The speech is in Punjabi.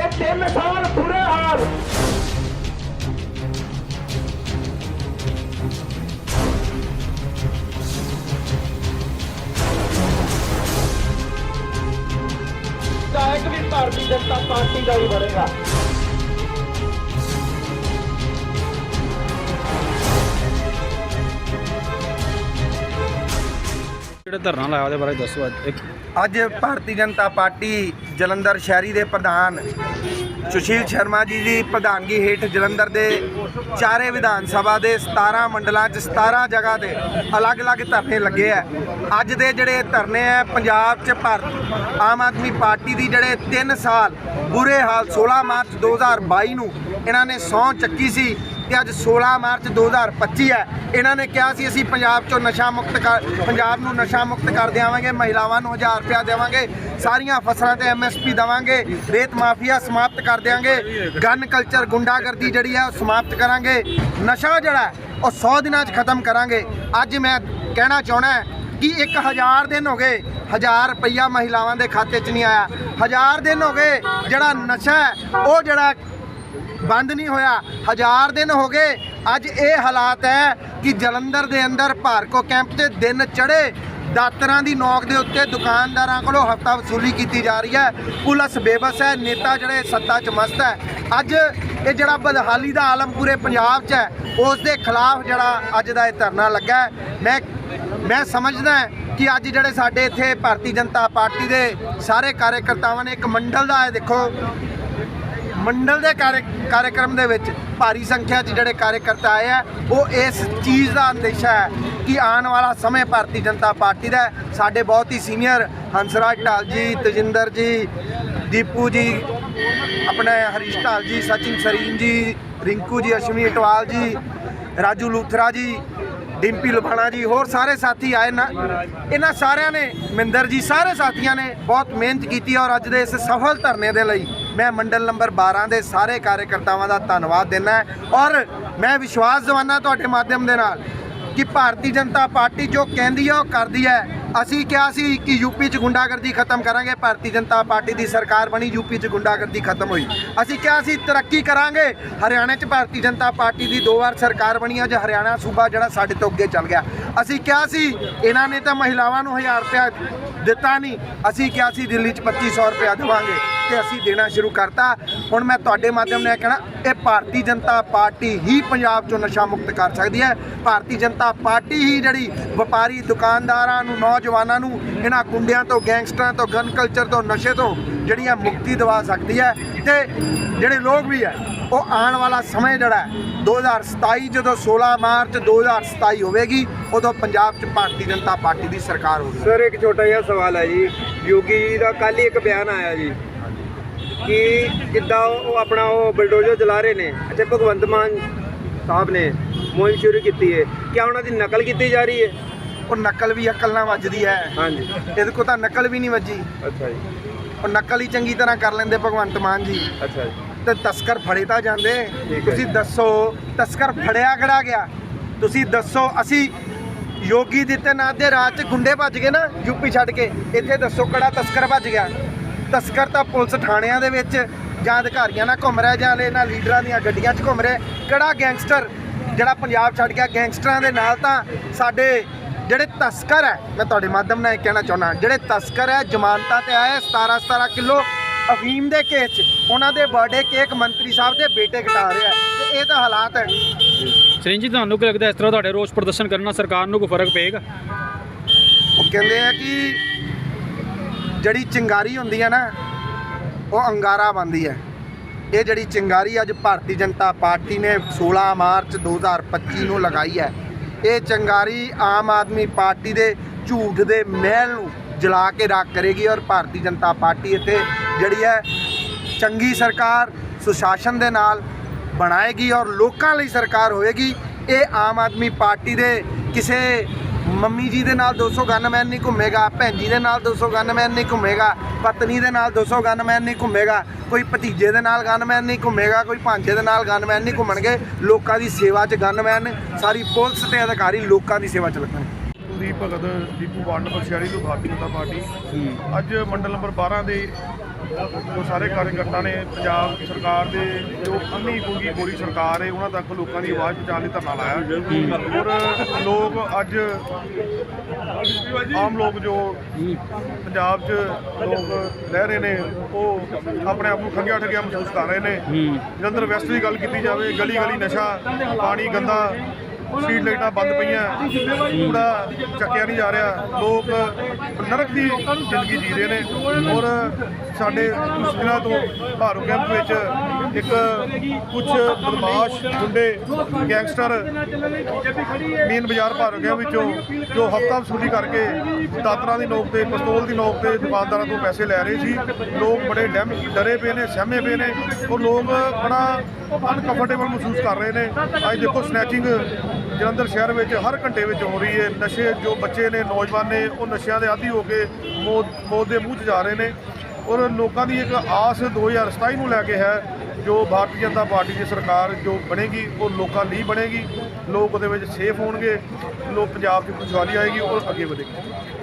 ਇਹ ਤਿੰਨ ਸਾਲ ਬੁਰੇ ਹਾਲ। ਵਿਧਾਇਕ ਵੀ ਭਾਰਤੀ ਜਨਤਾ ਪਾਰਟੀ ਦਾ ਹੀ ਬਣੇਗਾ। ਜਿਹੜੇ ਧਰਨਾ ਲਾਇਆ ਉਹਦੇ ਬਾਰੇ ਦੱਸੋ ਅੱਜ? ਇੱਕ ਅੱਜ ਭਾਰਤੀ ਜਨਤਾ ਪਾਰਟੀ ਜਲੰਧਰ ਸ਼ਹਿਰੀ ਦੇ ਪ੍ਰਧਾਨ ਸੁਸ਼ੀਲ ਸ਼ਰਮਾ ਜੀ ਦੀ ਪ੍ਰਧਾਨਗੀ ਹੇਠ ਜਲੰਧਰ ਦੇ ਚਾਰੇ ਵਿਧਾਨ ਸਭਾ ਦੇ 17 ਮੰਡਲਾਂ 'ਚ 17 ਜਗ੍ਹਾ ਤੇ ਅਲੱਗ-ਅਲੱਗ ਧਰਨੇ ਲੱਗੇ ਆ। ਅੱਜ ਦੇ ਜਿਹੜੇ ਧਰਨੇ ਆ, ਪੰਜਾਬ 'ਚ ਭਾਰਤ ਆਮ ਆਦਮੀ ਪਾਰਟੀ ਦੀ ਜਿਹੜੇ 3 ਸਾਲ ਬੁਰੇ ਹਾਲ 16 ਮਾਰਚ 2022 ਨੂੰ ਇਹਨਾਂ ਨੇ ਸਹੁੰ ਚੱਕੀ ਸੀ ਤੇ ਅੱਜ 16 ਮਾਰਚ 2025 ਹੈ। ਇਹਨਾਂ ਨੇ ਕਿਹਾ ਸੀ, ਅਸੀਂ ਪੰਜਾਬ ਚੋਂ ਨਸ਼ਾ ਮੁਕਤ ਕਰ, ਪੰਜਾਬ ਨੂੰ ਨਸ਼ਾ ਮੁਕਤ ਕਰ ਦੇਵਾਂਗੇ ਮਹਿਲਾਵਾਂ ਨੂੰ 1000 ਰੁਪਇਆ ਦੇਵਾਂਗੇ, ਸਾਰੀਆਂ ਫਸਲਾਂ ਤੇ ਐਮਐਸਪੀ ਦੇਵਾਂਗੇ, ਰੇਤ ਮਾਫੀਆ ਸਮਾਪਤ ਕਰ ਦੇਵਾਂਗੇ ਗਨ ਕਲਚਰ ਗੁੰਡਾਗਰਦੀ ਜਿਹੜੀ ਹੈ ਉਹ ਸਮਾਪਤ ਕਰਾਂਗੇ, ਨਸ਼ਾ ਜਿਹੜਾ ਉਹ 100 ਦਿਨਾਂ 'ਚ ਖਤਮ ਕਰਾਂਗੇ। ਅੱਜ ਮੈਂ ਕਹਿਣਾ ਚਾਹਣਾ ਕਿ 1000 ਦਿਨ ਹੋ ਗਏ 1000 ਰੁਪਈਆ ਮਹਿਲਾਵਾਂ ਦੇ ਖਾਤੇ 'ਚ ਨਹੀਂ ਆਇਆ। 1000 ਦਿਨ ਹੋ ਗਏ, ਜਿਹੜਾ ਨਸ਼ਾ ਉਹ ਜਿਹੜਾ ਬੰਦ ਨਹੀਂ ਹੋਇਆ। ਹਜ਼ਾਰ ਦਿਨ ਹੋ ਗਏ। ਅੱਜ ਇਹ ਹਾਲਾਤ ਹੈ ਕਿ ਜਲੰਧਰ ਦੇ ਅੰਦਰ ਭਾਰਕੋ ਕੈਂਪ ਤੇ ਦਿਨ ਚੜੇ ਦਾਤਰਾਂ ਦੀ ਨੌਕ ਦੇ ਉੱਤੇ ਦੁਕਾਨਦਾਰਾਂ ਕੋਲੋਂ ਹਫਤਾ ਵਸੂਲੀ ਕੀਤੀ ਜਾ ਰਹੀ ਹੈ। ਪੁਲਿਸ ਬੇਬਸ ਹੈ, ਨੇਤਾ ਜਿਹੜੇ ਸੱਤਾ 'ਚ ਮਸਤ ਹੈ। ਅੱਜ ਇਹ ਜਿਹੜਾ ਬਦਹਾਲੀ ਦਾ ਆਲਮ ਪੂਰੇ ਪੰਜਾਬ 'ਚ ਹੈ, ਉਸ ਦੇ ਖਿਲਾਫ ਜਿਹੜਾ ਅੱਜ ਦਾ ਇਹ ਧਰਨਾ ਲੱਗਾ ਮੈਂ ਮੈਂ ਸਮਝਦਾ ਕਿ ਅੱਜ ਜਿਹੜੇ ਸਾਡੇ ਇੱਥੇ ਭਾਰਤੀ ਜਨਤਾ ਪਾਰਟੀ ਦੇ ਸਾਰੇ ਕਾਰਜਕਰਤਾਵਾਂ ਨੇ ਇੱਕ ਮੰਡਲ ਦਾ ਹੈ ਦੇਖੋ ਮੰਡਲ ਦੇ ਕਾਰਜ- ਕਾਰਜਕ੍ਰਮ ਦੇ ਵਿੱਚ ਭਾਰੀ ਸੰਖਿਆ 'ਚ ਜਿਹੜੇ ਕਾਰਜਕਰਤਾ ਆਏ ਆ, ਉਹ ਇਸ ਚੀਜ਼ ਦਾ ਅੰਦੇਸ਼ਾ ਹੈ ਕਿ ਆਉਣ ਵਾਲਾ ਸਮੇਂ ਭਾਰਤੀ ਜਨਤਾ ਪਾਰਟੀ ਦਾ ਸਾਡੇ ਬਹੁਤ ਹੀ ਸੀਨੀਅਰ ਹੰਸਰਾਜ ਢਾਲ ਜੀ, ਤਜਿੰਦਰ ਜੀ, ਦੀਪੂ ਜੀ, ਆਪਣੇ ਹਰੀਸ਼ ਢਾਲ ਜੀ, ਸਚਿਨ ਸਰੀਨ ਜੀ, ਰਿੰਕੂ ਜੀ ਅਸ਼ਵਨੀ ਅਟਵਾਲ ਜੀ, ਰਾਜੂ ਲੂਥਰਾ ਜੀ, ਡਿੰਪੀ ਲੁਬਾਣਾ ਜੀ, ਹੋਰ ਸਾਰੇ ਸਾਥੀ ਆਏ ਨਾ, ਇਹਨਾਂ ਸਾਰਿਆਂ ਨੇ, ਮਿੰਦਰ ਜੀ, ਸਾਰੇ ਸਾਥੀਆਂ ਨੇ ਬਹੁਤ ਮਿਹਨਤ ਕੀਤੀ ਔਰ ਅੱਜ ਦੇ ਇਸ ਸਫਲ ਧਰਨੇ ਦੇ ਲਈ ਮੈਂ ਮੰਡਲ ਨੰਬਰ 12 ਦੇ ਸਾਰੇ ਕਾਰਜਕਰਤਾਵਾਂ ਦਾ ਧੰਨਵਾਦ ਦਿੰਦਾ ਔਰ ਮੈਂ ਵਿਸ਼ਵਾਸ ਦਿਵਾਨਾ ਤੁਹਾਡੇ ਮਾਧਿਅਮ ਦੇ ਨਾਲ ਕਿ ਭਾਰਤੀ ਜਨਤਾ ਪਾਰਟੀ ਜੋ ਕਹਿੰਦੀ ਹੈ ਉਹ ਕਰਦੀ ਹੈ। ਅਸੀਂ ਕਿਹਾ ਸੀ ਕਿ ਯੂਪੀ 'ਚ ਗੁੰਡਾਗਰਦੀ ਖਤਮ ਕਰਾਂਗੇ, ਭਾਰਤੀ ਜਨਤਾ ਪਾਰਟੀ ਦੀ ਸਰਕਾਰ ਬਣੀ, ਯੂਪੀ 'ਚ ਗੁੰਡਾਗਰਦੀ ਖਤਮ ਹੋਈ। ਅਸੀਂ ਕਿਹਾ ਸੀ ਤਰੱਕੀ ਕਰਾਂਗੇ। ਹਰਿਆਣਾ 'ਚ ਭਾਰਤੀ ਜਨਤਾ ਪਾਰਟੀ ਦੀ ਦੋ ਵਾਰ ਸਰਕਾਰ ਬਣੀ ਅੱਜ ਹਰਿਆਣਾ ਸੂਬਾ ਜਿਹੜਾ ਸਾਡੇ ਤੋਂ ਅੱਗੇ ਚੱਲ ਗਿਆ। ਅਸੀਂ ਕਿਹਾ ਸੀ ਇਹਨਾਂ ਨੇ ਤਾਂ ਮਹਿਲਾਵਾਂ ਨੂੰ 1000 ਰੁਪਇਆ ਦਿੱਤਾ ਨਹੀਂ। ਅਸੀਂ ਕਿਹਾ ਸੀ ਦਿੱਲੀ 'ਚ 2500 ਰੁਪਇਆ ਦੇਵਾਂਗੇ। ਤੇ ਅਸੀਂ ਦੇਣਾ ਸ਼ੁਰੂ ਕਰਤਾ। ਹੁਣ ਮੈਂ ਤੁਹਾਡੇ ਮਾਧਿਅਮ ਨਾਲ ਇਹ ਕਹਿਣਾ, ਇਹ ਭਾਰਤੀ ਜਨਤਾ ਪਾਰਟੀ ਹੀ ਪੰਜਾਬ 'ਚੋਂ ਨਸ਼ਾ ਮੁਕਤ ਕਰ ਸਕਦੀ ਹੈ। ਭਾਰਤੀ ਜਨਤਾ ਪਾਰਟੀ ਹੀ ਜਿਹੜੀ ਵਪਾਰੀ ਦੁਕਾਨਦਾਰਾਂ ਨੂੰ, ਨੌਜਵਾਨਾਂ ਨੂੰ, ਇਹਨਾਂ ਕੁੰਡਿਆਂ ਤੋਂ, ਗੈਂਗਸਟਰਾਂ ਤੋਂ, ਗਨ ਕਲਚਰ ਤੋਂ, ਨਸ਼ੇ ਤੋਂ ਜਿਹੜੀਆਂ ਮੁਕਤੀ ਦਿਵਾ ਸਕਦੀ ਹੈ। ਤੇ ਜਿਹੜੇ ਲੋਕ ਵੀ ਹੈ, ਉਹ ਆਉਣ ਵਾਲਾ ਸਮੇਂ ਜਿਹੜਾ ਹੈ 2027 ਜਦੋਂ 16 ਮਾਰਚ 2027 ਹੋਵੇਗੀ, ਉਦੋਂ ਪੰਜਾਬ 'ਚ ਭਾਰਤੀ ਜਨਤਾ ਪਾਰਟੀ ਦੀ ਸਰਕਾਰ ਹੋਵੇਗੀ। ਸਰ ਇੱਕ ਛੋਟਾ ਜਿਹਾ ਸਵਾਲ ਹੈ ਜੀ। ਯੋਗੀ ਜੀ ਦਾ ਕੱਲ ਹੀ ਇੱਕ ਬਿਆਨ ਆਇਆ ਜੀ। ਕਿ ਜਿੱਦਾਂ ਉਹ ਆਪਣਾ ਉਹ ਬਲਡੋਜ਼ਰ ਚਲਾ ਰਹੇ ਨੇ। ਅਤੇ ਭਗਵੰਤ ਮਾਨ ਸਾਹਿਬ ਨੇ ਮੁਹਿੰਮ ਸ਼ੁਰੂ ਕੀਤੀ ਹੈ ਕਿਆ ਉਹਨਾਂ ਦੀ ਨਕਲ ਕੀਤੀ ਜਾ ਰਹੀ ਹੈ ਉਹ ਨਕਲ ਵੀ ਅਕਲ ਨਾਲ ਵੱਜਦੀ ਹੈ। ਹਾਂਜੀ। ਇਹਦੇ ਕੋਲ ਤਾਂ ਨਕਲ ਵੀ ਨਹੀਂ ਵੱਜੀ। ਅੱਛਾ ਜੀ। ਉਹ ਨਕਲ ਹੀ ਚੰਗੀ ਤਰ੍ਹਾਂ ਕਰ ਲੈਂਦੇ ਭਗਵੰਤ ਮਾਨ ਜੀ। ਅੱਛਾ ਜੀ। ਤੇ ਤਸਕਰ ਫੜੇ ਤਾਂ ਜਾਂਦੇ। ਤੁਸੀਂ। ਦੱਸੋ ਤਸਕਰ ਫੜਿਆ ਕਿਹੜਾ ਗਿਆ? ਤੁਸੀਂ ਦੱਸੋ ਅਸੀਂ ਯੋਗੀ ਦਿੱਤੇ ਨਾਂ ਦੇ ਰਾਜ ਚ ਗੁੰਡੇ ਭੱਜ ਗਏ ਨਾ ਯੂਪੀ ਛੱਡ ਕੇ। ਇੱਥੇ ਦੱਸੋ ਕਿਹੜਾ ਤਸਕਰ ਭੱਜ ਗਿਆ? ਤਸਕਰ ਤਾਂ ਪੁਲਿਸ ਥਾਣਿਆਂ ਦੇ ਵਿੱਚ ਜਾਂ ਅਧਿਕਾਰੀਆਂ ਨਾਲ ਘੁੰਮ ਰਿਹਾ ਜਾਂ ਇਹਨਾਂ ਲੀਡਰਾਂ ਦੀਆਂ ਗੱਡੀਆਂ 'ਚ ਘੁੰਮ ਰਿਹਾ। ਕਿਹੜਾ ਗੈਂਗਸਟਰ ਜਿਹੜਾ ਪੰਜਾਬ ਛੱਡ ਗਿਆ ਗੈਂਗਸਟਰਾਂ ਦੇ ਨਾਲ ਤਾਂ ਸਾਡੇ ਜਿਹੜੇ ਤਸਕਰ ਹੈ ਮੈਂ ਤੁਹਾਡੇ ਮਾਧਿਅਮ ਨਾਲ ਇਹ ਕਹਿਣਾ ਚਾਹੁੰਦਾ ਜਿਹੜੇ ਤਸਕਰ ਹੈ ਜ਼ਮਾਨਤਾਂ ਤੇ ਆਏ 17 17 ਕਿਲੋ ਅਫੀਮ ਦੇ ਕੇਸ 'ਚ ਉਹਨਾਂ ਦੇ ਬਰਥਡੇ ਕੇਕ ਮੰਤਰੀ ਸਾਹਿਬ ਦੇ ਬੇਟੇ ਕਟਾ ਰਿਹਾ ਤੇ ਇਹ ਤਾਂ ਹਾਲਾਤ ਹੈ। ਸਰਿੰਜ ਜੀ ਤੁਹਾਨੂੰ ਕੀ ਲੱਗਦਾ ਇਸ ਤਰ੍ਹਾਂ ਤੁਹਾਡੇ ਰੋਸ ਪ੍ਰਦਰਸ਼ਨ ਕਰਨ ਨਾਲ ਸਰਕਾਰ ਨੂੰ ਕੋਈ ਫ਼ਰਕ ਪਏਗਾ? ਉਹ ਕਹਿੰਦੇ ਆ ਕਿ ਜਿਹੜੀ ਚਿੰਗਾਰੀ ਹੁੰਦੀ ਹੈ ਨਾ, ਉਹ ਅੰਗਾਰਾ ਬਣਦੀ ਹੈ। ਇਹ ਜਿਹੜੀ ਚਿੰਗਾਰੀ ਅੱਜ ਭਾਰਤੀ ਜਨਤਾ ਪਾਰਟੀ ਨੇ 16 ਮਾਰਚ 2025 ਨੂੰ ਲਗਾਈ ਹੈ, ਇਹ ਚਿੰਗਾਰੀ ਆਮ ਆਦਮੀ ਪਾਰਟੀ ਦੇ ਝੂਠ ਦੇ ਮਹਿਲ ਨੂੰ ਜਲਾ ਕੇ ਰੱਖ ਕਰੇਗੀ ਔਰ ਭਾਰਤੀ ਜਨਤਾ ਪਾਰਟੀ ਇੱਥੇ ਜਿਹੜੀ ਹੈ ਚੰਗੀ ਸਰਕਾਰ, ਸੁਸ਼ਾਸਨ ਦੇ ਨਾਲ ਬਣਾਏਗੀ ਔਰ ਲੋਕਾਂ ਲਈ ਸਰਕਾਰ ਹੋਏਗੀ। ਇਹ ਆਮ ਆਦਮੀ ਪਾਰਟੀ ਦੇ ਕਿਸੇ ਮੰਮੀ ਜੀ ਦੇ ਨਾਲ 200 ਗਨਮੈਨ ਨਹੀਂ ਘੁੰਮੇਗਾ ਭੈਣ ਜੀ ਦੇ ਨਾਲ 200 ਗਨਮੈਨ ਨਹੀਂ ਘੁੰਮੇਗਾ ਪਤਨੀ ਦੇ ਨਾਲ 200 ਗਨਮੈਨ ਨਹੀਂ ਘੁੰਮੇਗਾ ਕੋਈ ਭਤੀਜੇ ਦੇ ਨਾਲ ਗਨਮੈਨ ਨਹੀਂ ਘੁੰਮੇਗਾ ਕੋਈ ਭਾਂਜੇ ਦੇ ਨਾਲ ਗਨਮੈਨ ਨਹੀਂ ਘੁੰਮਣਗੇ ਲੋਕਾਂ ਦੀ ਸੇਵਾ 'ਚ ਗਨਮੈਨ ਸਾਰੀ ਪੁਲਿਸ ਤੇ ਅਧਿਕਾਰੀ ਲੋਕਾਂ ਦੀ ਸੇਵਾ 'ਚ ਲੱਗਣਗੇ ਕੁਲਦੀਪ ਭਗਤ ਦੀਪੂ ਵਾਰਡ ਨੰਬਰ 46 ਤੋਂ ਭਾਰਤੀ ਜਨਤਾ ਪਾਰਟੀ। ਅੱਜ ਮੰਡਲ ਨੰਬਰ 12 ਦੇ ਜੋ ਸਾਰੇ ਕਾਰਜਕਰਤਾ ਨੇ ਪੰਜਾਬ ਸਰਕਾਰ ਦੇ ਜੋ ਅੰਨੀ ਗੁੰਗੀ ਗੋਰੀ ਸਰਕਾਰ ਹੈ ਉਹਨਾਂ ਤੱਕ ਲੋਕਾਂ ਦੀ ਆਵਾਜ਼ ਪਹੁੰਚਾਉਣ ਲਈ ਧਰਨਾ ਲਾਇਆ। ਔਰ ਲੋਕ ਅੱਜ ਆਮ ਲੋਕ ਜੋ ਪੰਜਾਬ 'ਚ ਲੋਕ ਰਹਿ ਰਹੇ ਨੇ ਉਹ ਆਪਣੇ ਆਪ ਨੂੰ ਖੰਗਿਆ ਠੱਗਿਆ ਮਹਿਸੂਸ ਕਰ ਰਹੇ ਨੇ। ਜਲੰਧਰ ਵੈਸਟ ਦੀ ਗੱਲ ਕੀਤੀ ਜਾਵੇ ਗਲੀ ਗਲੀ ਨਸ਼ਾ ਪਾਣੀ ਗੰਦਾ ਸਟਰੀਟ ਲਾਈਟਾਂ ਬੰਦ ਪਈਆਂ। ਕੂੜਾ ਚੱਕਿਆ ਨਹੀਂ ਜਾ ਰਿਹਾ। ਲੋਕ ਨਰਕ ਦੀ ਜ਼ਿੰਦਗੀ ਜੀ ਰਹੇ ਨੇ। ਔਰ ਸਾਡੇ ਦਿਨਾਂ ਤੋਂ ਭਾਰੂ ਕੈਂਪ ਵਿੱਚ ਇੱਕ ਕੁਝ ਬਦਮਾਸ਼ ਗੁੰਡੇ ਗੈਂਗਸਟਰ ਮੇਨ ਬਾਜ਼ਾਰ ਭਾਰੂ ਵਿੱਚੋਂ, ਜੋ ਹਫਤਾ ਵਸੂਲੀ ਕਰਕੇ ਦਾਤਰਾਂ ਦੀ ਨੋਕ ਤੇ, ਪਿਸਤੌਲ ਦੀ ਨੋਕ ਤੇ ਦੁਕਾਨਦਾਰਾਂ ਤੋਂ ਪੈਸੇ ਲੈ ਰਹੇ ਸੀ। ਲੋਕ ਬੜੇ ਡੈਮ ਡਰੇ ਪਏ ਨੇ, ਸਹਿਮੇ ਪਏ ਨੇ ਉਹ ਲੋਕ ਬੜਾ ਅਨਕੰਫਰਟੇਬਲ ਮਹਿਸੂਸ ਕਰ ਰਹੇ ਨੇ। ਅੱਜ ਦੇਖੋ ਸਨੈਚਿੰਗ ਜਲੰਧਰ ਸ਼ਹਿਰ ਵਿੱਚ ਹਰ ਘੰਟੇ ਵਿੱਚ ਹੋ ਰਹੀ ਹੈ। ਨਸ਼ੇ ਜੋ ਬੱਚੇ ਨੇ, ਨੌਜਵਾਨ ਨੇ, ਉਹ ਨਸ਼ਿਆਂ ਦੇ ਆਦੀ ਹੋ ਕੇ ਮੌਤ ਮੌਤ ਦੇ ਮੂੰਹ 'ਚ ਜਾ ਰਹੇ ਨੇ। ਔਰ ਲੋਕਾਂ ਦੀ ਇੱਕ ਆਸ 2027 ਨੂੰ ਲੈ ਕੇ ਹੈ, ਜੋ ਭਾਰਤੀ ਜਨਤਾ ਪਾਰਟੀ ਦੀ ਸਰਕਾਰ ਜੋ ਬਣੇਗੀ, ਉਹ ਲੋਕਾਂ ਲਈ ਬਣੇਗੀ। ਲੋਕ ਉਹਦੇ ਵਿੱਚ ਸੇਫ ਹੋਣਗੇ। ਲੋਕ ਪੰਜਾਬ 'ਚ ਖੁਸ਼ਹਾਲੀ ਆਏਗੀ ਔਰ ਅੱਗੇ ਵਧੇਗੀ।